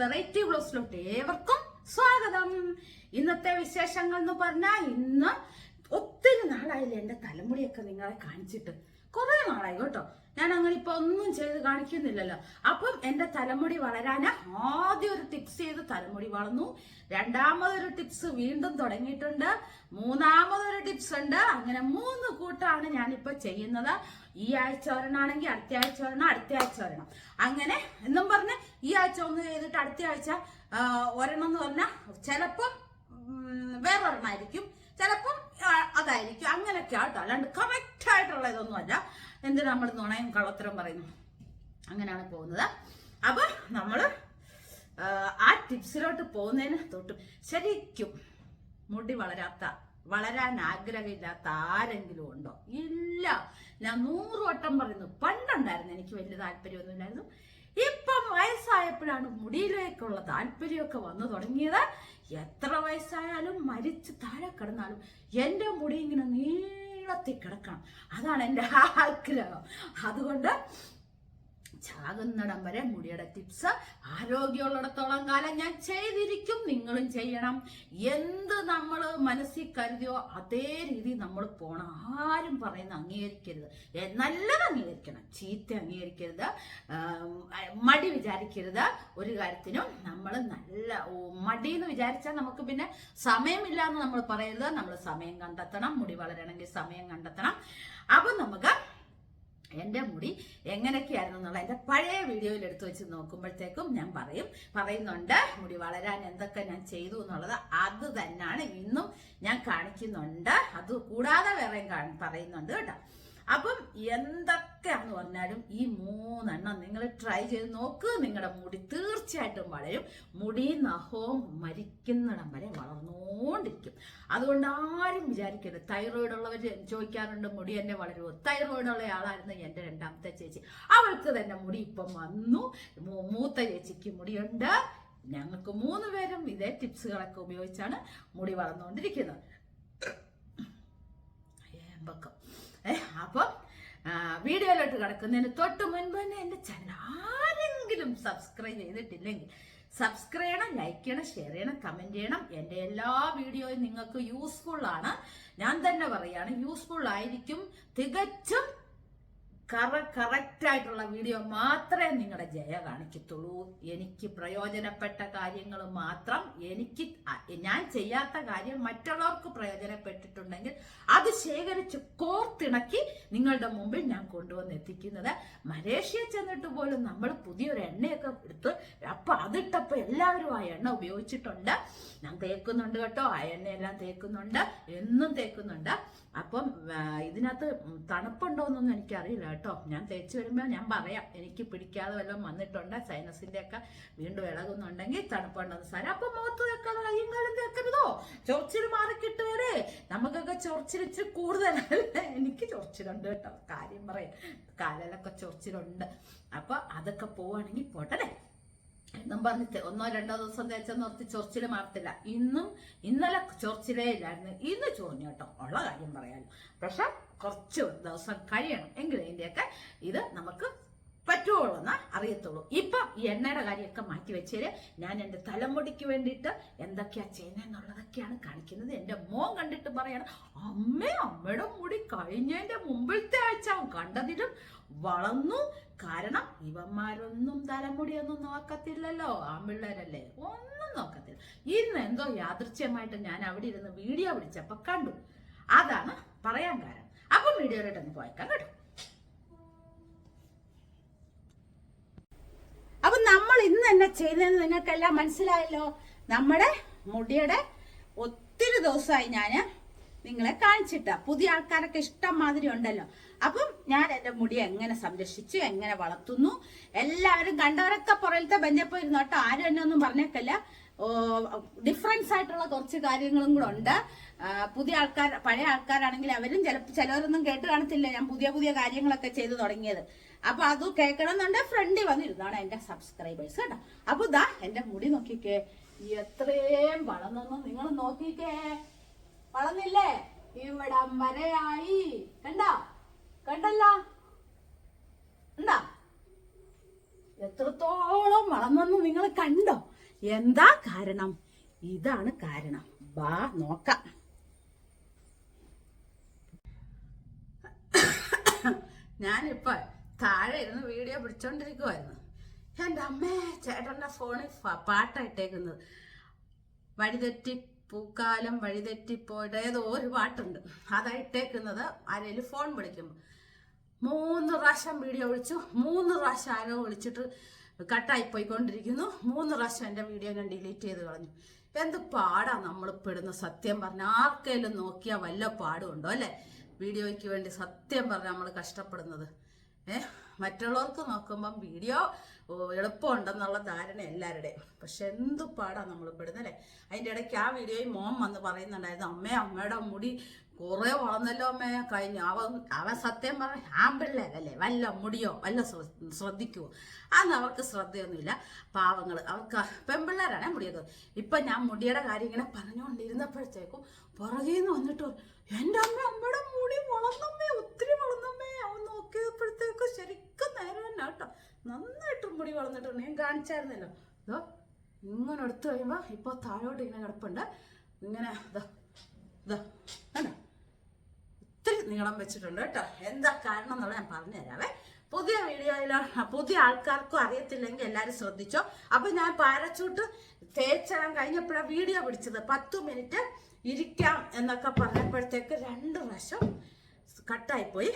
Variety ബ്ലോസിലോട്ട് ഏവർക്കും സ്വാഗതം. ഇന്നത്തെ വിശേഷങ്ങൾ എന്ന് പറഞ്ഞാൽ ഇന്ന് ഒത്തിരി നാളായില്ലേ എന്റെ തലമുടിയൊക്കെ നിങ്ങളെ കാണിച്ചിട്ട്. കുറെ നാളായി കേട്ടോ. ഞാൻ അങ്ങനെ ഇപ്പൊ ഒന്നും ചെയ്ത് കാണിക്കുന്നില്ലല്ലോ. അപ്പം എന്റെ തലമുടി വളരാന് ആദ്യം ഒരു ടിപ്സ് ചെയ്ത് തലമുടി വളർന്നു. രണ്ടാമതൊരു ടിപ്സ് വീണ്ടും തുടങ്ങിയിട്ടുണ്ട്. മൂന്നാമതൊരു ടിപ്സ് ഉണ്ട്. അങ്ങനെ മൂന്ന് കൂട്ടാണ് ഞാനിപ്പോ ചെയ്യുന്നത്. ഈ ആഴ്ച ഒരെണ്ണാണെങ്കിൽ അടുത്ത ആഴ്ച ഒരെണ്ണം അടുത്ത ആഴ്ച ഒരെണ്ണം. അങ്ങനെ എന്നും പറഞ്ഞ് ഈ ആഴ്ച ഒന്ന് ചെയ്തിട്ട് അടുത്ത ആഴ്ച വരണം എന്ന് പറഞ്ഞാൽ ചിലപ്പം വേറൊരെണ്ണമായിരിക്കും ചിലപ്പം അതായിരിക്കും. അങ്ങനെയൊക്കെ ആട്ടോ അല്ലാണ്ട് കറക്റ്റ് ആയിട്ടുള്ള ഇതൊന്നും അല്ല. എന്ത് നമ്മൾ നുണയും കള്ളത്തരം പറയുന്നു അങ്ങനെയാണ് പോകുന്നത്. അപ്പൊ നമ്മൾ ആ, ടിപ്സിലോട്ട് പോകുന്നതിന് തൊട്ട് ശരിക്കും മുടി വളരാത്ത വളരാൻ ആഗ്രഹമില്ലാത്ത ആരെങ്കിലും ഉണ്ടോ? ഇല്ല. ഞാൻ നൂറ് വട്ടം പറയുന്നു. പണ്ടുണ്ടായിരുന്നു എനിക്ക് വലിയ താല്പര്യമൊന്നുമില്ലായിരുന്നു ഇപ്പം വയസ്സായപ്പോഴാണ് മുടിയിലേക്കുള്ള താല്പര്യമൊക്കെ വന്നു തുടങ്ങിയത്. എത്ര വയസ്സായാലും മരിച്ച് താഴെ കിടന്നാലും എന്റെ മുടി ഇങ്ങനെ നീളത്തിൽ കിടക്കണം. അതാണ് എന്റെ ആഗ്രഹം. അതുകൊണ്ട് ചാകുന്നിടം വരെ മുടിയുടെ ടിപ്സ് ആരോഗ്യമുള്ളിടത്തോളം കാലം ഞാൻ ചെയ്തിരിക്കും നിങ്ങളും ചെയ്യണം. എന്ത് നമ്മൾ മനസ്സിൽ കരുതിയോ അതേ രീതി നമ്മൾ പോണം. ആരും പറയുന്ന അംഗീകരിക്കരുത്. നല്ലത് അംഗീകരിക്കണം. ചീത്ത അംഗീകരിക്കരുത്. മടി വിചാരിക്കരുത്. ഒരു കാര്യത്തിനും നമ്മൾ നല്ല മടി എന്ന് വിചാരിച്ചാൽ നമുക്ക് പിന്നെ സമയമില്ല എന്ന് നമ്മൾ പറയരുത്. നമ്മൾ സമയം കണ്ടെത്തണം. മുടി വളരണമെങ്കിൽ സമയം കണ്ടെത്തണം. അപ്പം നമുക്ക് എന്റെ മുടി എങ്ങനെയൊക്കെയായിരുന്നു എന്നുള്ള എന്റെ പഴയ വീഡിയോയിൽ എടുത്തു വെച്ച് നോക്കുമ്പോഴത്തേക്കും ഞാൻ പറയും പറയുന്നുണ്ട് മുടി വളരാൻ എന്തൊക്കെ ഞാൻ ചെയ്തു എന്നുള്ളത് അത് തന്നെയാണ് ഇന്നും ഞാൻ കാണിക്കുന്നുണ്ട്. അത് കൂടാതെ വേറെയും പറയുന്നുണ്ട് കേട്ടോ. അപ്പം എന്തൊക്കെയാണെന്ന് പറഞ്ഞാലും ഈ മൂന്നെണ്ണം നിങ്ങൾ ട്രൈ ചെയ്ത് നോക്ക്. നിങ്ങളുടെ മുടി തീർച്ചയായിട്ടും വളരും. മുടി നഹവും മരിക്കുന്നിടം വരെ വളർന്നുകൊണ്ടിരിക്കും അതുകൊണ്ട് ആരും വിചാരിക്കരുത്. തൈറോയിഡ് ഉള്ളവർ ചോദിക്കാറുണ്ട് മുടി എന്നെ വളരുമോ തൈറോയിഡ് ഉള്ള ആളായിരുന്നു എന്റെ രണ്ടാമത്തെ ചേച്ചി. അവൾക്ക് തന്നെ മുടി ഇപ്പം വന്നു. മൂത്ത ചേച്ചിക്ക് മുടിയുണ്ട്. ഞങ്ങൾക്ക് മൂന്ന് പേരും ഇതേ ടിപ്സുകളൊക്കെ ഉപയോഗിച്ചാണ് മുടി വളർന്നുകൊണ്ടിരിക്കുന്നത് ഏമ്പക്കം അപ്പം വീഡിയോയിലോട്ട് കിടക്കുന്നതിന് തൊട്ട് മുൻപ് തന്നെ എന്റെ ചാനൽ ആരെങ്കിലും സബ്സ്ക്രൈബ് ചെയ്തിട്ടില്ലെങ്കിൽ സബ്സ്ക്രൈബ് ചെയ്യണം ലൈക്ക് ചെയ്യണം ഷെയർ ചെയ്യണം കമന്റ് ചെയ്യണം. എന്റെ എല്ലാ വീഡിയോയും നിങ്ങൾക്ക് യൂസ്ഫുൾ ആണ്. ഞാൻ തന്നെ പറയാണ് യൂസ്ഫുൾ ആയിരിക്കും തികച്ചും കറ കറക്റ്റ് ആയിട്ടുള്ള വീഡിയോ മാത്രമേ നിങ്ങളുടെ ജയ കാണിക്കത്തുള്ളൂ. എനിക്ക് പ്രയോജനപ്പെട്ട കാര്യങ്ങൾ മാത്രം എനിക്ക് ഞാൻ ചെയ്യാത്ത കാര്യം മറ്റുള്ളവർക്ക് പ്രയോജനപ്പെട്ടിട്ടുണ്ടെങ്കിൽ അത് ശേഖരിച്ച് കോർത്തിണക്കി നിങ്ങളുടെ മുമ്പിൽ ഞാൻ കൊണ്ടുവന്ന് എത്തിക്കുന്നത്. മലേഷ്യ ചെന്നിട്ട് പോലും നമ്മൾ പുതിയൊരു എണ്ണയൊക്കെ എടുത്ത് അപ്പൊ അതിട്ടപ്പോ എല്ലാവരും ആ എണ്ണ ഉപയോഗിച്ചിട്ടുണ്ട്. ഞാൻ തേക്കുന്നുണ്ട് കേട്ടോ. ആ എണ്ണയെല്ലാം തേക്കുന്നുണ്ട്. എന്നും തേക്കുന്നുണ്ട്. അപ്പം ഇതിനകത്ത് തണുപ്പുണ്ടോ എന്നൊന്നും എനിക്കറിയില്ല കേട്ടോ. ഞാൻ തേച്ച് വരുമ്പോൾ ഞാൻ പറയാം. എനിക്ക് പിടിക്കാതെ വല്ലതും വന്നിട്ടുണ്ട്? സൈനസിന്റെ ഒക്കെ വീണ്ടും ഇളകുന്നുണ്ടെങ്കിൽ തണുപ്പുണ്ടെന്ന് സാരം. അപ്പൊ മുഖത്ത് തേക്കാതെ കയ്യും കാലും തേക്കരുതോ ചൊറിച്ചിൽ നമുക്കൊക്കെ ചൊറിച്ചിൽ ഇച്ചിരി കൂടുതലല്ലേ? എനിക്ക് ചൊറിച്ചിലുണ്ട് കേട്ടോ. കാര്യം പറയാം. കാലിലൊക്കെ ചൊറിച്ചിലുണ്ട്. അപ്പൊ അതൊക്കെ പോവാണെങ്കിൽ പോട്ടെ എന്നും പറഞ്ഞിട്ട് ഒന്നോ രണ്ടോ ദിവസം തേച്ചെന്ന് ഓർത്ത് ചൊറിച്ചിൽ മാറത്തില്ല. ഇന്നും ഇന്നലെ ചൊറിച്ചിലേ ഇല്ലായിരുന്നു. ഇന്ന് ചൊറിഞ്ഞു കേട്ടോ. ഉള്ള കാര്യം പറയാലോ. പക്ഷെ കുറച്ച് ദിവസം കഴിയണം. എങ്കിലും ഇതിന്റെയൊക്കെ ഇത് നമുക്ക് പറ്റുള്ളൂ എന്ന് അറിയത്തുള്ളൂ. ഇപ്പം ഈ എണ്ണയുടെ കാര്യമൊക്കെ മാറ്റി വെച്ചേര് ഞാൻ എന്റെ തലമുടിക്ക് വേണ്ടിയിട്ട് എന്തൊക്കെയാ ചെയ്യുന്നതെന്നുള്ളതൊക്കെയാണ് കാണിക്കുന്നത്. എന്റെ മോൻ കണ്ടിട്ട് പറയണം അമ്മ അമ്മയുടെ മുടി കഴിഞ്ഞതിന്റെ മുമ്പിലത്തെ ആഴ്ച കണ്ടതിലും വളർന്നു. കാരണം ഇവന്മാരൊന്നും തലമുടിയൊന്നും നോക്കത്തില്ലല്ലോ. ആമ്പിള്ളേരല്ലേ ഒന്നും നോക്കത്തില്ല. ഇന്ന് എന്തോ യാദൃച്ഛ്യമായിട്ട് ഞാൻ അവിടെ ഇരുന്ന് വീഡിയോ പിടിച്ചപ്പോ കണ്ടു. അതാണ് പറയാൻ കാരണം. അപ്പം വീഡിയോയിലോട്ട് ഒന്ന് പോയേക്കാം കേട്ടോ. അപ്പൊ നമ്മൾ ഇന്ന് തന്നെ ചെയ്തതെന്ന് നിങ്ങൾക്കെല്ലാം മനസ്സിലായല്ലോ. നമ്മുടെ മുടിയുടെ ഒത്തിരി ദിവസമായി ഞാൻ നിങ്ങളെ കാണിച്ചിട്ട. പുതിയ ആൾക്കാരൊക്കെ ഇഷ്ടം മാതിരി ഉണ്ടല്ലോ. അപ്പം ഞാൻ എന്റെ മുടി എങ്ങനെ സംരക്ഷിച്ചു എങ്ങനെ വളർത്തുന്നു? എല്ലാവരും കണ്ടവരൊക്കെ പുറത്തെ ബെഞ്ചപ്പോ ഇരുന്നു കേട്ടോ ആരും എന്നെ ഒന്നും പറഞ്ഞേക്കല്ല. ഡിഫറൻസ് ആയിട്ടുള്ള കുറച്ച് കാര്യങ്ങളും കൂടെ ഉണ്ട്. പുതിയ ആൾക്കാർ പഴയ ആൾക്കാരാണെങ്കിൽ അവരും ചിലപ്പോൾ ചിലവരൊന്നും കേട്ട് കാണത്തില്ല. ഞാൻ പുതിയ പുതിയ കാര്യങ്ങളൊക്കെ ചെയ്തു തുടങ്ങിയത്. അപ്പൊ അത് കേൾക്കണം എന്നുണ്ട് ഫ്രണ്ടിൽ വന്നിരുന്നാണ് എന്റെ സബ്സ്ക്രൈബേഴ്സ് കേട്ടോ. അപ്പൊ ഇതാ എന്റെ മുടി നോക്കിക്കേ. എത്രയും വളർന്നു നിങ്ങൾ നോക്കിക്കേ. വളർന്നില്ലേ? ഇവിടം വരെയായി. കണ്ടോ? കണ്ടല്ല? എന്താ എത്രത്തോളം വളർന്നെന്ന് നിങ്ങൾ കണ്ടോ? എന്താ കാരണം? ഇതാണ് കാരണം. ബാ നോക്കാം. ഞാനിപ്പോ താഴെ ഇരുന്ന് വീഡിയോ പിടിച്ചോണ്ടിരിക്കുവായിരുന്നു. എന്റെ അമ്മേ ചേട്ടന്റെ ഫോണിൽ പാട്ടായിട്ടേക്കുന്നത്. വഴിതെറ്റി പൂക്കാലം വഴിതെറ്റിപ്പോയിട്ട് ഏതോ ഒരു പാട്ടുണ്ട്. അതാ ഇട്ടേക്കുന്നത് ആരെങ്കിലും ഫോൺ വിളിക്കുമ്പോൾ മൂന്ന് പ്രാവശ്യം വീഡിയോ വിളിച്ചു. മൂന്ന് പ്രാവശ്യം ആരോ വിളിച്ചിട്ട് കട്ടായി പോയിക്കൊണ്ടിരിക്കുന്നു മൂന്ന് പ്രാവശ്യം എന്റെ വീഡിയോ ഞാൻ ഡിലീറ്റ് ചെയ്ത് കളഞ്ഞു. എന്ത് പാടാ നമ്മൾ പെടുന്ന സത്യം പറഞ്ഞ. ആർക്കെങ്കിലും നോക്കിയാൽ വല്ല പാടുണ്ടോ അല്ലേ? വീഡിയോയ്ക്ക് വേണ്ടി സത്യം പറഞ്ഞ നമ്മൾ കഷ്ടപ്പെടുന്നത്. ഏഹ് മറ്റുള്ളവർക്ക് നോക്കുമ്പം വീഡിയോ എളുപ്പമുണ്ടെന്നുള്ള ധാരണ എല്ലാവരുടെയും. പക്ഷെ എന്ത് പാടാ നമ്മൾ പെടുന്നത് അല്ലേ അതിന്റെ ഇടയ്ക്ക് ആ വീഡിയോയിൽ മോം വന്ന് പറയുന്നുണ്ടായിരുന്നു അമ്മേ അമ്മയുടെ മുടി കുറെ വളർന്നല്ലോ അമ്മേ. കഴിഞ്ഞു അവൻ അവൻ സത്യം പറഞ്ഞ ആമ്പിള്ളേരല്ലേ വല്ല മുടിയോ വല്ല ശ്രദ്ധിക്കുമോ അന്ന് അവർക്ക് ശ്രദ്ധയൊന്നുമില്ല. പാവങ്ങൾ അവർക്ക് പെൺപിള്ളേരാണ് മുടിയൊക്കെ. ഇപ്പൊ ഞാൻ മുടിയുടെ കാര്യം ഇങ്ങനെ പറഞ്ഞുകൊണ്ടിരുന്നപ്പോഴത്തേക്കും പുറകെ നിന്ന് വന്നിട്ട് എന്റെ അമ്മ അമ്മയുടെ മുടി വളർന്നമ്മേ ഒത്തിരി വളർന്നമ്മേ. അവൻ നോക്കിയപ്പോഴത്തേക്കും ശരിക്കും നേരം തന്നെ കേട്ടോ. നന്നായിട്ട് മുടി വളർന്നിട്ടുണ്ട് ഞാൻ കാണിച്ചായിരുന്നല്ലോ. ഇതോ ഇങ്ങനെ എടുത്തു കഴിയുമ്പോൾ ഇപ്പോൾ താഴോട്ട് ഇങ്ങനെ കിടപ്പുണ്ട്. ഇങ്ങനെ ഇതാ ഇതാ കണ്ടോ? നീളം വെച്ചിട്ടുണ്ട് കേട്ടോ. എന്താ കാരണം എന്നുള്ളത് ഞാൻ പറഞ്ഞു തരാവേ പുതിയ വീഡിയോയിലോ പുതിയ ആൾക്കാർക്കും അറിയത്തില്ലെങ്കിൽ എല്ലാവരും ശ്രദ്ധിച്ചോ. അപ്പൊ ഞാൻ പാരച്ചൂട്ട് തേച്ചിടാൻ കഴിഞ്ഞപ്പോഴാണ് വീഡിയോ പിടിച്ചത്. പത്ത് മിനിറ്റ് ഇരിക്കാം എന്നൊക്കെ പറഞ്ഞപ്പോഴത്തേക്ക് രണ്ട് പ്രാവശ്യം കട്ടായിപ്പോയി.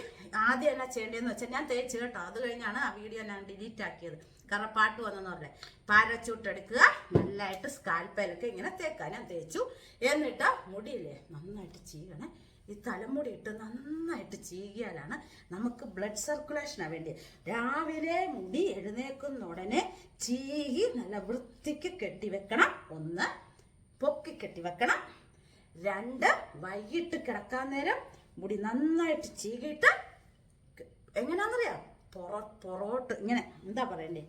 ആദ്യം എന്നാ ചെയ്യേണ്ടതെന്ന് വെച്ചാൽ ഞാൻ തേച്ച് കേട്ടോ. അത് കഴിഞ്ഞാണ് ആ വീഡിയോ ഞാൻ ഡിലീറ്റ് ആക്കിയത്. കാരണം പാട്ട് വന്നെന്ന് പറഞ്ഞേ. പാരച്ചൂട്ട് എടുക്കുക. നല്ലതായിട്ട് സ്കാൽപ്പയിലൊക്കെ ഇങ്ങനെ തേക്കാൻ ഞാൻ തേച്ചു. എന്നിട്ട് മുടിയില്ലേ? നന്നായിട്ട് ചീകണേ. ഈ തലമുടി ഇട്ട് നന്നായിട്ട് ചീകിയാലാണ് നമുക്ക് ബ്ലഡ് സർക്കുലേഷനാണ് വേണ്ടി രാവിലെ മുടി എഴുന്നേക്കുന്ന ഉടനെ ചീകി നല്ല വൃത്തിക്ക് കെട്ടിവെക്കണം ഒന്ന് പൊക്കി കെട്ടിവെക്കണം രണ്ട് വൈകിട്ട് കിടക്കാൻ നേരം മുടി നന്നായിട്ട് ചീകിയിട്ട് എങ്ങനെയാണെന്നറിയാം പൊറ പൊറോട്ട് ഇങ്ങനെ എന്താ പറയണ്ടേ?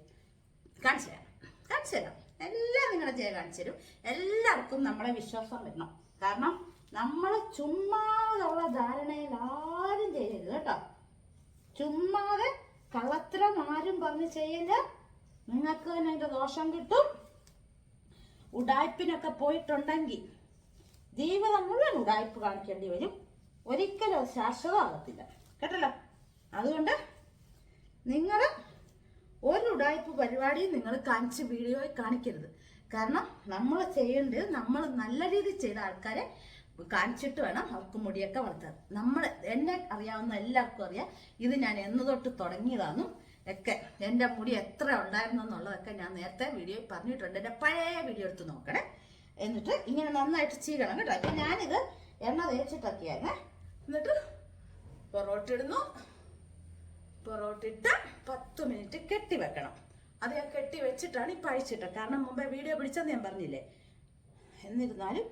കാണിച്ചു തരാം. കാണിച്ചു തരാം. എല്ലാം നിങ്ങളുടെ ജയ കാണിച്ചു തരും. എല്ലാവർക്കും നമ്മളെ വിശ്വാസം വരണം. കാരണം നമ്മൾ ചുമ്മാതുള്ള ധാരണയിൽ ആരും ചെയ്യരുത് കേട്ടോ. ചുമ്മാതെ കള്ളത്തരം ആരും പറഞ്ഞ് ചെയ്യൽ നിങ്ങൾക്ക് തന്നെ അതിന്റെ ദോഷം കിട്ടും. ഉടായ്പിനൊക്കെ പോയിട്ടുണ്ടെങ്കിൽ ജീവിതം മുഴുവൻ ഉടായ്പ് കാണിക്കേണ്ടി വരും. ഒരിക്കലും അത് ശാശ്വതമാകത്തില്ല. കേട്ടല്ലോ? അതുകൊണ്ട് നിങ്ങൾ ഒരു ഉടായ്പ പരിപാടിയും നിങ്ങൾ കാണിച്ച് വീഡിയോയിൽ കാണിക്കരുത്. കാരണം നമ്മൾ ചെയ്യേണ്ടത് നമ്മൾ നല്ല രീതിയിൽ ചെയ്ത ആൾക്കാരെ കാണിച്ചിട്ട് വേണം അവർക്ക് മുടിയൊക്കെ വളർത്താൻ. നമ്മൾ എന്നെ അറിയാവുന്ന എല്ലാവർക്കും അറിയാം. ഇത് ഞാൻ എന്ന് തൊട്ട് തുടങ്ങിയതാണെന്നും ഒക്കെ എന്റെ മുടി എത്ര ഉണ്ടായിരുന്നു എന്നുള്ളതൊക്കെ ഞാൻ നേരത്തെ വീഡിയോ പറഞ്ഞിട്ടുണ്ട്. എന്റെ പഴയ വീഡിയോ എടുത്ത് നോക്കണേ. എന്നിട്ട് ഇങ്ങനെ നന്നായിട്ട് ചീകണം കേട്ടോ. അപ്പം ഞാനിത് എണ്ണ തേച്ചിട്ടൊക്കെയാണ് എന്നിട്ട് പൊറോട്ട ഇടുന്നു. പൊറോട്ട ഇട്ട് പത്ത് മിനിറ്റ് കെട്ടി വെക്കണം. അത് ഞാൻ കെട്ടി വെച്ചിട്ടാണ് ഇപ്പം അഴിച്ചിട്ടത് കാരണം മുമ്പേ വീഡിയോ പിടിച്ചെന്ന് ഞാൻ പറഞ്ഞില്ലേ? എന്നിരുന്നാലും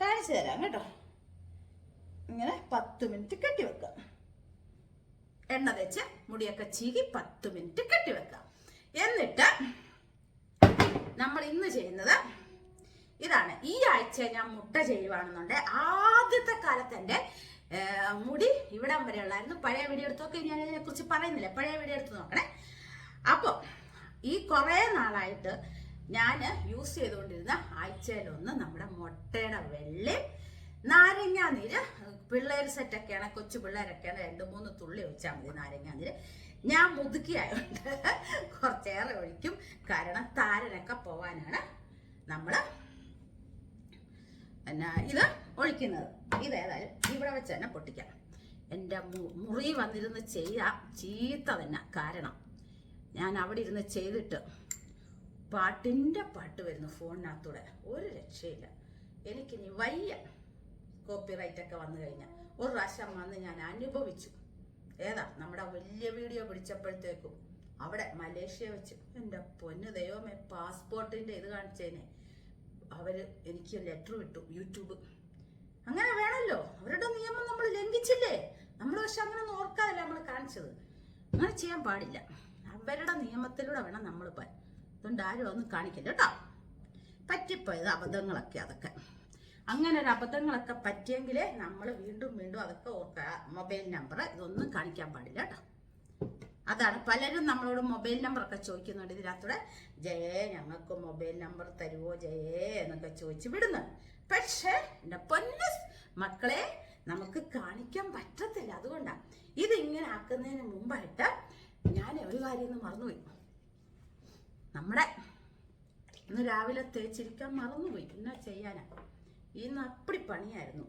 കാണിച്ചു തരാം കേട്ടോ. ഇങ്ങനെ പത്ത് മിനിറ്റ് കെട്ടി വെക്കാം. എണ്ണ തേച്ച് മുടിയൊക്കെ ചീകി പത്ത് മിനിറ്റ് കെട്ടി വെക്കാം. എന്നിട്ട് നമ്മൾ ഇന്ന് ചെയ്യുന്നത് ഇതാണ്. ഈ ആഴ്ച ഞാൻ മുട്ട ചെയ്യുവാണെന്നുണ്ട് ആദ്യത്തെ കാലത്ത് എന്റെ മുടി ഇവിടം വരെ ഉള്ളായിരുന്നു. പഴയ വീഡിയോ എടുത്തൊക്കെ ഞാൻ ഇതിനെ കുറിച്ച് പറയുന്നില്ല. പഴയ വീഡിയോ എടുത്ത് നോക്കണേ. അപ്പോൾ ഈ കുറേ നാളായിട്ട് ഞാൻ യൂസ് ചെയ്തുകൊണ്ടിരുന്ന ആഴ്ചയിലൊന്ന് നമ്മുടെ മുട്ടയുടെ വെള്ളയും നാരങ്ങാ നീര് പിള്ളേർ സെറ്റൊക്കെയാണ് കൊച്ചു പിള്ളേരൊക്കെയാണ് രണ്ട് മൂന്ന് തുള്ളി ഒഴിച്ചാൽ മതി നാരങ്ങാ നീര്. ഞാൻ മുതുക്കിയായോണ്ട് കുറച്ചേറെ ഒഴിക്കും. കാരണം താരനൊക്കെ പോവാനാണ് നമ്മൾ പിന്നെ ഇത് ഒഴിക്കുന്നത്. ഇതേതായാലും ഇവിടെ വെച്ച് തന്നെ പൊട്ടിക്കാം. എന്റെ മുറി വന്നിരുന്ന് ചെയ്യാം. ചീത്ത തന്നെ കാരണം ഞാൻ അവിടെ ഇരുന്ന് ചെയ്തിട്ട് പാട്ടിന്റെ പാട്ട് വരുന്നു ഫോണിനകത്തൂടെ. ഒരു രക്ഷയില്ല. എനിക്കിനി വയ്യ കോപ്പിറൈറ്റ് ഒക്കെ വന്നു കഴിഞ്ഞാൽ ഒരു പ്രാവശ്യം വന്ന് ഞാൻ അനുഭവിച്ചു. ഏതാ? നമ്മുടെ വലിയ വീഡിയോ പിടിച്ചപ്പോഴത്തേക്കും അവിടെ മലേഷ്യ വെച്ച്. എന്റെ പൊന്ന് ദൈവമേ പാസ്പോർട്ടിന്റെ ഇത് കാണിച്ചേനെ. അവർ എനിക്ക് ലെറ്റർ വിട്ടു യൂട്യൂബ്. അങ്ങനെ വേണമല്ലോ അവരുടെ നിയമം നമ്മൾ ലംഘിച്ചില്ലേ? നമ്മൾ പക്ഷെ അങ്ങനെ ഓർക്കാതല്ല നമ്മൾ കാണിച്ചത്. അങ്ങനെ ചെയ്യാൻ പാടില്ല. അവരുടെ നിയമത്തിലൂടെ വേണം നമ്മൾ പോയി അതുകൊണ്ട് ആരും ഒന്നും കാണിക്കില്ല കേട്ടോ. പറ്റിപ്പോയത് അബദ്ധങ്ങളൊക്കെ അതൊക്കെ. അങ്ങനെ ഒരു അബദ്ധങ്ങളൊക്കെ പറ്റിയെങ്കിൽ നമ്മൾ വീണ്ടും വീണ്ടും അതൊക്കെ ഓർക്കുക. മൊബൈൽ നമ്പർ ഇതൊന്നും കാണിക്കാൻ പാടില്ല കേട്ടോ. അതാണ് പലരും നമ്മളോട് മൊബൈൽ നമ്പറൊക്കെ ചോദിക്കുന്നുണ്ട്. ഇതിനകത്തൂടെ ജയേ ഞങ്ങൾക്ക് മൊബൈൽ നമ്പർ തരുവോ? ജയേ എന്നൊക്കെ ചോദിച്ച് വിടുന്നു. പക്ഷേ എന്റെ പൊന്ന മക്കളെ നമുക്ക് കാണിക്കാൻ പറ്റത്തില്ല. അതുകൊണ്ടാണ് ഇതിങ്ങനെ ആക്കുന്നതിന് മുമ്പായിട്ട് ഞാൻ ഒരു കാര്യം മറന്നുപോയി. നമ്മുടെ ഇന്ന് രാവിലെ തേച്ചിരിക്കാൻ മറന്നുപോയി. എന്നാ ചെയ്യാനാ? ഇന്ന് അപ്പടി പണിയായിരുന്നു.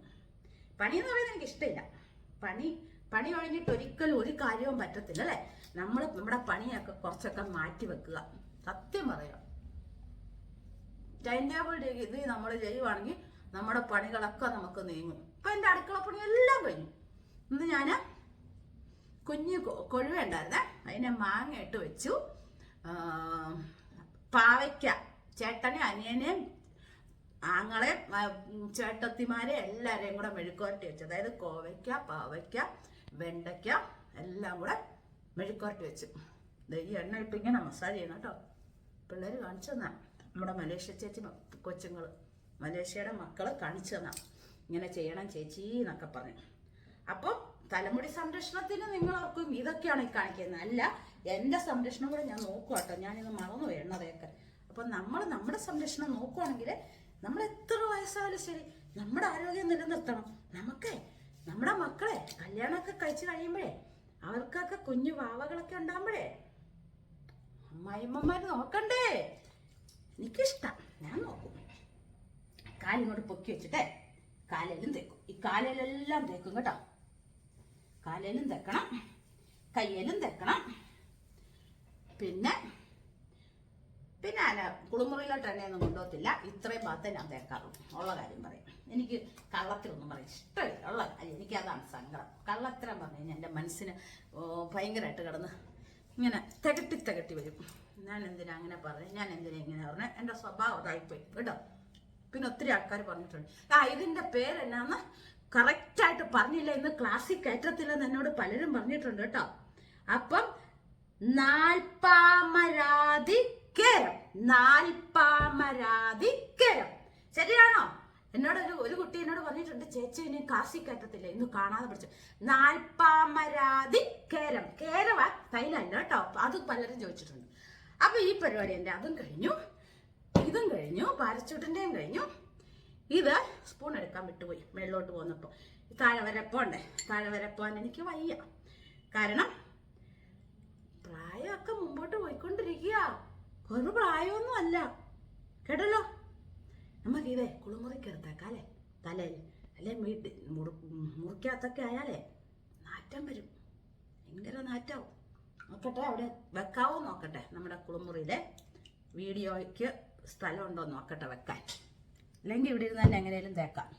പണി എന്ന് പറയുന്നത് എനിക്ക് ഇഷ്ടമില്ല. പണി പണി കഴിഞ്ഞിട്ട് ഒരിക്കലും ഒരു കാര്യവും പറ്റത്തില്ല അല്ലേ? നമ്മൾ നമ്മുടെ പണിയൊക്കെ കുറച്ചൊക്കെ മാറ്റി വെക്കുക. സത്യം പറയാം. ടൈം ടേബിൾ ഇത് നമ്മൾ ചെയ്യുവാണെങ്കിൽ നമ്മുടെ പണികളൊക്കെ നമുക്ക് നീങ്ങും. ഇപ്പൊ എന്റെ അടുക്കള പണി എല്ലാം കഴിഞ്ഞു. ഇന്ന് ഞാൻ കുഞ്ഞു കൊഴുവേണ്ടായിരുന്നേ അതിനെ മാങ്ങ ഇട്ട് വെച്ചു. പാവയ്ക്ക. ചേട്ടനെ അനിയനെയും ആങ്ങളെ ചേട്ടത്തിമാരെ എല്ലാവരെയും കൂടെ മെഴുക്കുവരട്ടി വെച്ചു അതായത് കോവയ്ക്ക പാവയ്ക്ക വെണ്ടയ്ക്ക എല്ലാം കൂടെ മെഴുക്കുവരട്ടി വെച്ചു. ഈ എണ്ണ ഇട്ട് ഇങ്ങനെ മസാജ് ചെയ്യണം കേട്ടോ. പിള്ളേർ കാണിച്ചു തന്നാ. നമ്മുടെ മലേഷ്യ ചേച്ചി കൊച്ചുങ്ങൾ മലേഷ്യയുടെ മക്കൾ കാണിച്ചു തന്നാ. ഇങ്ങനെ ചെയ്യണം ചേച്ചി എന്നൊക്കെ പറഞ്ഞു. അപ്പം തലമുടി സംരക്ഷണത്തിന് നിങ്ങൾ ഓർക്കും ഇതൊക്കെയാണ് കാണിക്കുന്നത്. അല്ല എന്റെ സംരക്ഷണം കൂടെ ഞാൻ നോക്കുക കേട്ടോ ഞാനിത് മറന്നു എണ്ണതയൊക്കെ അപ്പം നമ്മൾ നമ്മുടെ സംരക്ഷണം നോക്കുവാണെങ്കിൽ നമ്മൾ എത്ര വയസ്സായാലും ശരി നമ്മുടെ ആരോഗ്യം നിലനിർത്തണം. നമുക്കേ നമ്മുടെ മക്കളെ കല്യാണമൊക്കെ കഴിച്ചു കഴിയുമ്പോഴേ അവർക്കൊക്കെ കുഞ്ഞു വാവകളൊക്കെ ഉണ്ടാകുമ്പോഴേ അമ്മായിമ്മമാര് നോക്കണ്ടേ? എനിക്കിഷ്ടം. ഞാൻ നോക്കും. കാലിങ്ങോട്ട് പൊക്കി വെച്ചിട്ടേ കാലയിലും തേക്കും. ഈ കാലയിലെല്ലാം തേക്കും കേട്ടോ. കാലയിലും തേക്കണം. കയ്യിലും തേക്കണം. പിന്നെ പിന്നെ അല്ല കുളിമുറിയിലോട്ട് എണ്ണയൊന്നും കൊണ്ടുപോകത്തില്ല. ഇത്രയും ഭാഗത്ത് ഞാൻ തേക്കാറുള്ളൂ. ഉള്ള കാര്യം പറയും. എനിക്ക് കള്ളത്തിലൊന്നും പറയും ഇഷ്ടമില്ല. ഉള്ള കാര്യം. എനിക്കതാണ് സങ്കടം. കള്ളത്തരം പറഞ്ഞു കഴിഞ്ഞാൽ എന്റെ മനസ്സിന് ഭയങ്കരമായിട്ട് കിടന്ന് ഇങ്ങനെ തകട്ടി തകട്ടി വരും. ഞാൻ എന്തിനാ അങ്ങനെ പറഞ്ഞു? ഞാൻ എന്തിനാ ഇങ്ങനെ പറഞ്ഞു? എന്റെ സ്വഭാവം അതായിപ്പോയി. കേട്ടോ? പിന്നെ ഒത്തിരി ആൾക്കാർ പറഞ്ഞിട്ടുണ്ട്. ആ ഇതിന്റെ പേരെന്നാന്ന് കറക്റ്റായിട്ട് പറഞ്ഞില്ല ഇന്ന് ക്ലാസ്സിൽ കയറ്റത്തില്ലെന്ന് എന്നോട് പലരും പറഞ്ഞിട്ടുണ്ട് കേട്ടോ. അപ്പം നാൽപ്പാമരാതി കേരം നാൽപ്പാമരാതി കേരം ശരിയാണോ? എന്നോട് ഒരു ഒരു കുട്ടി എന്നോട് പറഞ്ഞിട്ടുണ്ട് ചേച്ചി ഇനി കാശി കയറ്റത്തില്ല ഇന്ന് കാണാതെ പഠിച്ചു നാൽപ്പാമരാതി കേരം കേരവ തൈലല്ല കേട്ടോ. അത് പലരും ചോദിച്ചിട്ടുണ്ട്. അപ്പൊ ഈ പരിപാടി എന്റെ അതും കഴിഞ്ഞു ഇതും കഴിഞ്ഞു പാരച്ചൂട്ടിന്റെയും കഴിഞ്ഞു. ഇത് സ്പൂൺ എടുക്കാൻ വിട്ടുപോയി മേളിലോട്ട് പോന്നപ്പോൾ താഴെ വരെ പോണ്ടേ? താഴെ വരെ പോകാൻ എനിക്ക് വയ്യ. കാരണം പ്രായമൊക്കെ മുമ്പോട്ട് പോയിക്കൊണ്ടിരിക്കുക. ഒരു പ്രായമൊന്നും അല്ല കേട്ടല്ലോ? നമുക്ക് ഇതേ കുളിമുറിക്ക് എടുത്തേക്കാം അല്ലേ? തലയിൽ അല്ലെ വീട്ടിൽ മുറി മുറിക്കകത്തൊക്കെ ആയാലേ നാറ്റം വരും. ഭയങ്കര നാറ്റാവും. നോക്കട്ടെ അവിടെ വെക്കാവോ നോക്കട്ടെ? നമ്മുടെ കുളിമുറിയിലെ വീഡിയോയ്ക്ക് സ്ഥലമുണ്ടോ നോക്കട്ടെ വെക്കാൻ. അല്ലെങ്കിൽ ഇവിടെ ഇരുന്ന് തന്നെ എങ്ങനെയും തേക്കാം.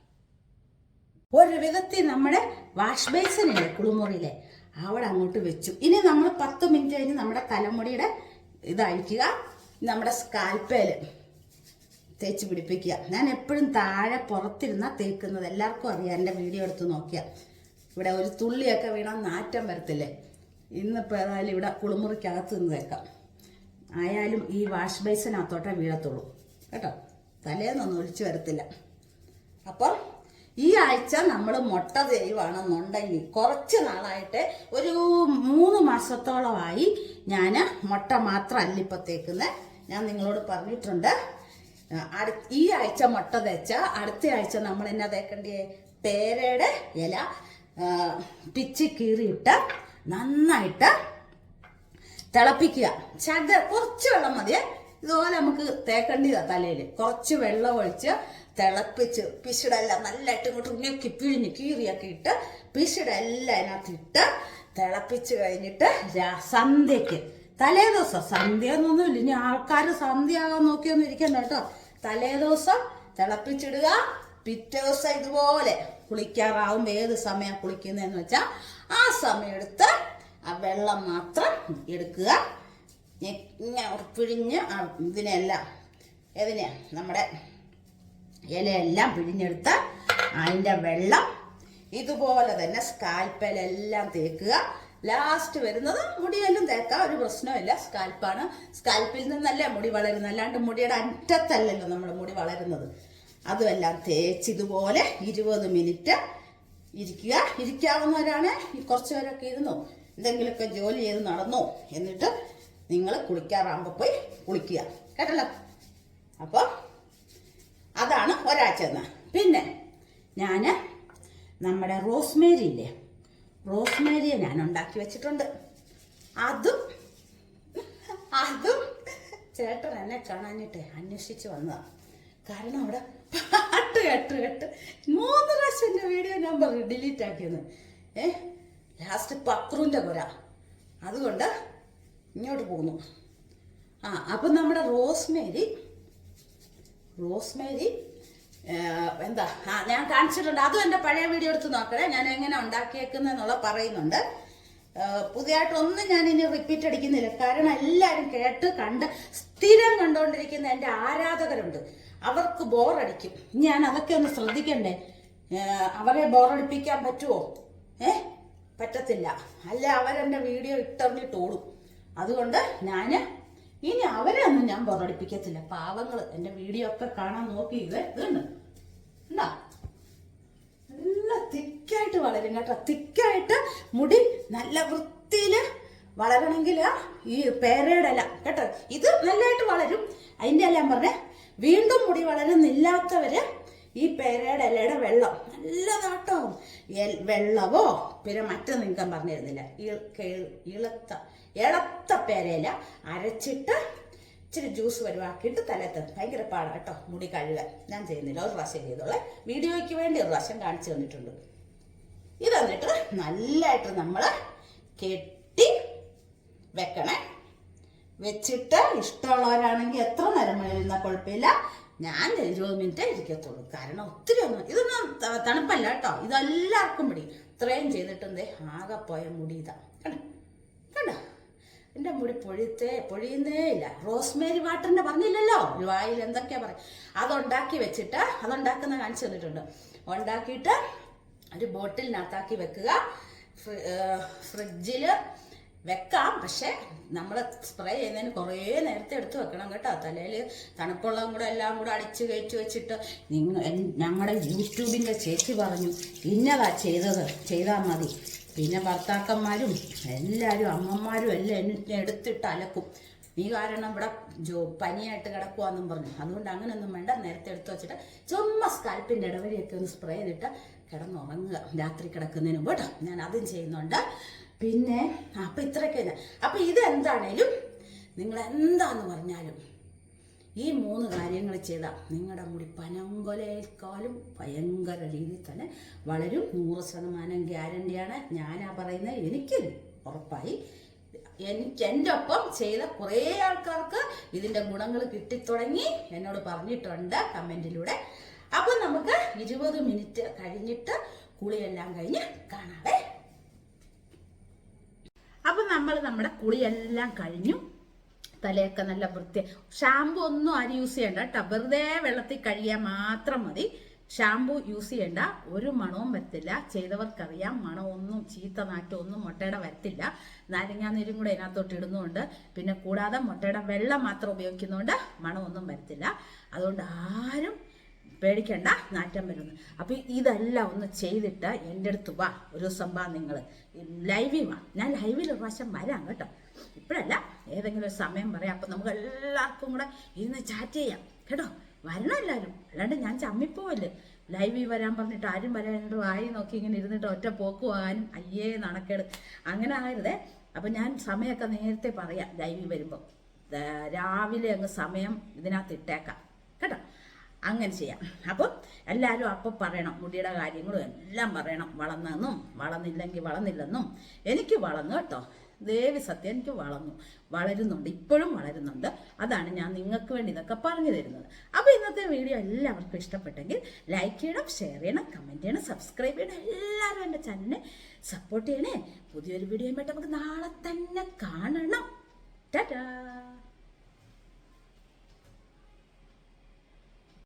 ഒരു വിധത്തിൽ നമ്മുടെ വാഷ് ബേസിനില്ലേ കുളിമുറിയിലെ? അവിടെ അങ്ങോട്ട് വെച്ചു. ഇനി നമ്മൾ പത്ത് മിനിറ്റ് കഴിഞ്ഞ് നമ്മുടെ തലമുടിയുടെ ഇതഴിക്കുക നമ്മുടെ സ്കാൽപ്പേൽ തേച്ച് പിടിപ്പിക്കുക. ഞാൻ എപ്പോഴും താഴെ പുറത്തിരുന്ന തേക്കുന്നത്. എല്ലാവർക്കും അറിയാം. എന്റെ വീഡിയോ എടുത്ത് നോക്കിയാൽ ഇവിടെ ഒരു തുള്ളിയൊക്കെ വീണാൽ നാറ്റം വരത്തില്ലേ? ഇന്നിപ്പോൾ ഏതായാലും ഇവിടെ കുളിമുറിക്കകത്ത് നിന്ന് തേക്കാം. ആയാലും ഈ വാഷ് ബേസിനകത്തോട്ടേ വീഴത്തുള്ളൂ. കേട്ടോ? തലേന്നൊന്നും ഒഴിച്ചു വരത്തില്ല. അപ്പം ഈ ആഴ്ച നമ്മൾ മുട്ട ചെയ്യുവാണെന്നുണ്ടെങ്കിൽ കുറച്ച് നാളായിട്ട് ഒരു മൂന്ന് മാസത്തോളമായി ഞാൻ മുട്ട മാത്രമല്ല ഇപ്പം ഞാൻ നിങ്ങളോട് പറഞ്ഞിട്ടുണ്ട്. ഈ ആഴ്ച മുട്ട തേച്ച അടുത്ത ആഴ്ച നമ്മൾ എന്നാ തേക്കണ്ടേ പേരയുടെ ഇല പിച്ചി കീറിയിട്ട് നന്നായിട്ട് തിളപ്പിക്കുക. ചക കുറച്ച് വെള്ളം മതിയേ. ഇതുപോലെ നമുക്ക് തേക്കേണ്ടിയതാണ് തലയിൽ കുറച്ച് വെള്ളം ഒഴിച്ച് തിളപ്പിച്ച് പിശുടെല്ലാം നല്ലതായിട്ട് ഇങ്ങോട്ട് ഞെക്കി പിഴിഞ്ഞ് കീറിയൊക്കെ ഇട്ട് പിശുടെല്ലാം അതിനകത്ത് ഇട്ട് തിളപ്പിച്ച് കഴിഞ്ഞിട്ട് സന്ധ്യക്ക് തലേ ദിവസം സന്ധ്യ എന്നൊന്നുമില്ല. ഇനി ആൾക്കാർ സന്ധ്യ ആകാൻ നോക്കിയൊന്നും ഇരിക്കണ്ട കേട്ടോ. തലേ ദിവസം തിളപ്പിച്ചിടുക. പിറ്റേ ദിവസം ഇതുപോലെ കുളിക്കാറാവും. ഏത് സമയം കുളിക്കുന്നതെന്ന് വെച്ചാൽ ആ സമയം എടുത്ത് ആ വെള്ളം മാത്രം എടുക്കുക. പിഴിഞ്ഞ് ഇതിനെല്ലാം ഇതിനെ നമ്മുടെ ഇലയെല്ലാം പിഴിഞ്ഞെടുത്ത് അതിന്റെ വെള്ളം ഇതുപോലെ തന്നെ സ്കാൽപ്പലെല്ലാം തേക്കുക. ലാസ്റ്റ് വരുന്നത് മുടിയെല്ലാം തേക്കാം ഒരു പ്രശ്നമില്ല സ്കാൽപ്പാണ്. സ്കാൽപ്പിൽ നിന്നല്ലേ മുടി വളരുന്നത്? അല്ലാണ്ട് മുടിയുടെ അറ്റത്തല്ലല്ലോ നമ്മുടെ മുടി വളരുന്നത്. അതുമെല്ലാം തേച്ച് ഇതുപോലെ ഇരുപത് മിനിറ്റ് ഇരിക്കുക. ഇരിക്കാവുന്നവരാണ്. കുറച്ച് പേരൊക്കെ ഇരുന്നു. എന്തെങ്കിലുമൊക്കെ ജോലി ചെയ്ത് നടന്നോ എന്നിട്ട് നിങ്ങൾ കുളിക്കാറാകുമ്പോൾ പോയി കുളിക്കുക. കേട്ടല്ലോ? അപ്പോൾ അതാണ് ഒരാഴ്ച എന്ന് പിന്നെ ഞാൻ നമ്മുടെ റോസ്മേരി ഇല്ലേ റോസ്മേരിയെ ഞാൻ ഉണ്ടാക്കി വെച്ചിട്ടുണ്ട്. അതും അതും ചേട്ടൻ എന്നെ കാണാനിട്ട് അന്വേഷിച്ച് വന്നതാണ് കാരണം അവിടെ പാട്ട് കേട്ട് കേട്ട് മൂന്ന് പ്രാവശ്യം എന്റെ വീഡിയോ നമ്പർ ഡിലീറ്റ് ആക്കിയെന്ന്. ഏ ലാസ്റ്റ് പക്രൂന്റെ കുര അതുകൊണ്ട് ഇങ്ങോട്ട് പോകുന്നു. ആ അപ്പം നമ്മുടെ റോസ്മേരി റോസ്മേരി എന്താ ആ ഞാൻ കാണിച്ചിട്ടുണ്ട്. അതും എന്റെ പഴയ വീഡിയോ എടുത്ത് നോക്കണേ. ഞാൻ എങ്ങനെ ഉണ്ടാക്കിയേക്കുന്നെന്നുള്ള പറയുന്നുണ്ട്. പുതിയതായിട്ടൊന്നും ഞാൻ ഇനി റിപ്പീറ്റ് അടിക്കുന്നില്ല. കാരണം എല്ലാവരും കേട്ട് കണ്ട് സ്ഥിരം കണ്ടുകൊണ്ടിരിക്കുന്ന എന്റെ ആരാധകരുണ്ട്. അവർക്ക് ബോറടിക്കും. ഞാൻ അതൊക്കെ ഒന്ന് ശ്രദ്ധിക്കണ്ടേ? അവരെ ബോറടിപ്പിക്കാൻ പറ്റുമോ ഏ പറ്റത്തില്ല. അല്ല അവരെന്റെ വീഡിയോ ഇട്ടെറിഞ്ഞിട്ട് ഓടും അതുകൊണ്ട് ഞാൻ ഇനി അവരെ ഒന്നും ഞാൻ പുറടിപ്പിക്കത്തില്ല പാവങ്ങൾ എന്റെ വീഡിയോ ഒക്കെ കാണാൻ നോക്കി. ഇത് ഇതുണ്ട്. ഉണ്ടാ നല്ല തിക്കായിട്ട് വളരും കേട്ടോ. തിക്കായിട്ട് മുടി നല്ല വൃത്തിയിൽ വളരണമെങ്കിൽ ഈ പേരയുടെ ഇല കേട്ടോ. ഇത് നല്ലതായിട്ട് വളരും. അതിന്റെ എല്ലാം പറഞ്ഞേ വീണ്ടും മുടി വളരുന്നില്ലാത്തവര് ഈ പേരയുടെ ഇലയുടെ വെള്ളം നല്ലതാട്ടോ വെള്ളവോ? പിന്നെ മറ്റൊന്നും നിങ്ങൾക്ക് പറഞ്ഞിരുന്നില്ല. ഇളത്ത ഇളത്ത പേരയില അരച്ചിട്ട് ഇച്ചിരി ജ്യൂസ് വരുവാക്കിയിട്ട് തലത്ത് ഭയങ്കര പാടാണ് കേട്ടോ മുടി കഴുകാൻ. ഞാൻ ചെയ്യുന്നില്ല ഒരു പ്രാവശ്യം ചെയ്തോളെ. വീഡിയോയ്ക്ക് വേണ്ടി ഒരു പ്രാവശ്യം കാണിച്ചു തന്നിട്ടുണ്ട്. ഇത് നല്ലതായിട്ട് നമ്മൾ കെട്ടി വെക്കണേ. വെച്ചിട്ട് ഇഷ്ടമുള്ളവരാണെങ്കിൽ എത്ര നേരം വേണ്ടിയിരുന്ന കുഴപ്പമില്ല. ഞാൻ ഇരുപത് മിനിറ്റ് ഇരിക്കത്തുള്ളൂ. കാരണം ഒത്തിരി ഒന്നും ഇതൊന്നും തണുപ്പല്ല കേട്ടോ. ഇതെല്ലാവർക്കും പിടി. ഇത്രയും ചെയ്തിട്ടെന്തേ ആകെ പോയ മുടി ഇതാ. കണ്ടോ? കണ്ടോ? എന്റെ മുടി പൊഴിത്തേ പൊഴിയുന്നേ ഇല്ല. റോസ്മേരി വാട്ടറിന്റെ പറഞ്ഞില്ലല്ലോ? വായിൽ എന്തൊക്കെയാ പറയും അതുണ്ടാക്കി വെച്ചിട്ട് അതുണ്ടാക്കുന്ന കാണിച്ചു തന്നിട്ടുണ്ട്. ഉണ്ടാക്കിയിട്ട് ഒരു ബോട്ടിലിനകത്താക്കി വെക്കുക. ഫ്രിഡ്ജിൽ വെക്കാം. പക്ഷെ നമ്മൾ സ്പ്രേ ചെയ്യുന്നതിന് കുറേ നേരത്തെ എടുത്ത് വെക്കണം കേട്ടോ. തലയിൽ തണുപ്പുള്ളതും കൂടെ എല്ലാം കൂടെ അടിച്ച് കയറ്റി വെച്ചിട്ട് നിങ്ങൾ ഞങ്ങളുടെ യൂട്യൂബിന്റെ ചേച്ചി പറഞ്ഞു ഇന്നതാ ചെയ്തത്. ചെയ്താൽ മതി. പിന്നെ ഭർത്താക്കന്മാരും എല്ലാവരും അമ്മമാരും എല്ലാം എന്നെ എടുത്തിട്ട് അലക്കും. നീ കാരണം ഇവിടെ ജോ പനിയായിട്ട് കിടക്കുവാന്നും പറഞ്ഞു. അതുകൊണ്ട് അങ്ങനെയൊന്നും വേണ്ട. നേരത്തെ എടുത്ത് വെച്ചിട്ട് ചുമ്മാ സ്കാൽപ്പിന്റെ ഇടവഴിയൊക്കെ ഒന്ന് സ്പ്രേ ചെയ്തിട്ട് കിടന്നുറങ്ങുക. രാത്രി കിടക്കുന്നതിന് മുമ്പ് കേട്ടോ ഞാൻ അതും ചെയ്യുന്നുണ്ട്. പിന്നെ അപ്പം ഇത്രയൊക്കെ അപ്പം ഇതെന്താണേലും നിങ്ങൾ എന്താന്ന് പറഞ്ഞാലും ഈ മൂന്ന് കാര്യങ്ങൾ ചെയ്താൽ നിങ്ങളുടെ മുടി പനങ്കൊലേക്കാളും ഭയങ്കര രീതിയിൽ തന്നെ വളരും. നൂറ് ശതമാനം ഗ്യാരണ്ടിയാണ്. ഞാനാ പറയുന്നത് എനിക്ക് ഉറപ്പായി. എനിക്ക് എന്റെ ഒപ്പം ചെയ്ത കുറേ ആൾക്കാർക്ക് ഇതിന്റെ ഗുണങ്ങൾ കിട്ടിത്തുടങ്ങി എന്നോട് പറഞ്ഞിട്ടുണ്ട് കമന്റിലൂടെ. അപ്പം നമുക്ക് ഇരുപത് മിനിറ്റ് കഴിഞ്ഞിട്ട് കുളിയെല്ലാം കഴിഞ്ഞ് കാണാവേ. അപ്പം നമ്മൾ നമ്മുടെ കുളിയെല്ലാം കഴിഞ്ഞു. തലയൊക്കെ നല്ല വൃത്തി. ഷാമ്പു ഒന്നും ആരും യൂസ് ചെയ്യണ്ട കേട്ടോ. വെറുതെ വെള്ളത്തിൽ കഴുകിയാൽ മാത്രം മതി. ഷാമ്പു യൂസ് ചെയ്യേണ്ട. ഒരു മണവും വരത്തില്ല. ചെയ്തവർക്കറിയാം. മണമൊന്നും ചീത്ത നാറ്റോ ഒന്നും മുട്ടയുടെ വരത്തില്ല. നാരങ്ങാനീരും കൂടെ ഇതിനകത്തോട്ട് ഇടുന്നുണ്ട്. പിന്നെ കൂടാതെ മുട്ടയുടെ വെള്ളം മാത്രം ഉപയോഗിക്കുന്നതുകൊണ്ട് മണമൊന്നും വരത്തില്ല. അതുകൊണ്ട് ആരും പേടിക്കണ്ട നാറ്റം വരുന്നു. അപ്പൊ ഇതെല്ലാം ഒന്ന് ചെയ്തിട്ട് എന്റെ അടുത്ത് വാ ഒരു ദിവസം വാ നിങ്ങൾ ലൈവിൽ വാ. ഞാൻ ലൈവിൽ ഒരു പ്രാവശ്യം വരാം കേട്ടോ. ഇപ്പോഴല്ല ഏതെങ്കിലും ഒരു സമയം പറയാം. അപ്പം നമുക്ക് എല്ലാവർക്കും കൂടെ ഇരുന്ന് ചാറ്റ് ചെയ്യാം. കേട്ടോ? വരണം എല്ലാവരും. അല്ലാണ്ട് ഞാൻ ചമ്മിപ്പോവല്ലേ. ലൈവിൽ വരാൻ പറഞ്ഞിട്ട് ആരും വരാനായിട്ട് വായി നോക്കി ഇങ്ങനെ ഇരുന്നിട്ട് ഒറ്റ പോക്ക് പോകാനും അയ്യേ നടക്കേട്. അങ്ങനെ ആയിരുന്നേ അപ്പം ഞാൻ സമയമൊക്കെ നേരത്തെ പറയാം ലൈവിൽ വരുമ്പോൾ രാവിലെ അങ്ങ് സമയം ഇതിനകത്ത് ഇട്ടേക്കാം. അങ്ങനെ ചെയ്യാം. അപ്പം എല്ലാവരും അപ്പം പറയണം മുടിയുടെ കാര്യങ്ങളും എല്ലാം പറയണം. വളർന്നെന്നും വളർന്നില്ലെങ്കിൽ വളർന്നില്ലെന്നും. എനിക്ക് വളർന്നു കേട്ടോ. ദേവി സത്യം എനിക്ക് വളർന്നു. വളരുന്നുണ്ട്. ഇപ്പോഴും വളരുന്നുണ്ട്. അതാണ് ഞാൻ നിങ്ങൾക്ക് വേണ്ടി ഇതൊക്കെ പറഞ്ഞു തരുന്നത്. അപ്പോൾ ഇന്നത്തെ വീഡിയോ എല്ലാവർക്കും ഇഷ്ടപ്പെട്ടെങ്കിൽ ലൈക്ക് ചെയ്യണം ഷെയർ ചെയ്യണം കമന്റ് ചെയ്യണം സബ്സ്ക്രൈബ് ചെയ്യണം. എല്ലാവരും എന്റെ ചാനലിനെ സപ്പോർട്ട് ചെയ്യണേ. പുതിയൊരു വീഡിയോ ആയിട്ട് നമുക്ക് നാളെ തന്നെ കാണണം. ടാറ്റാ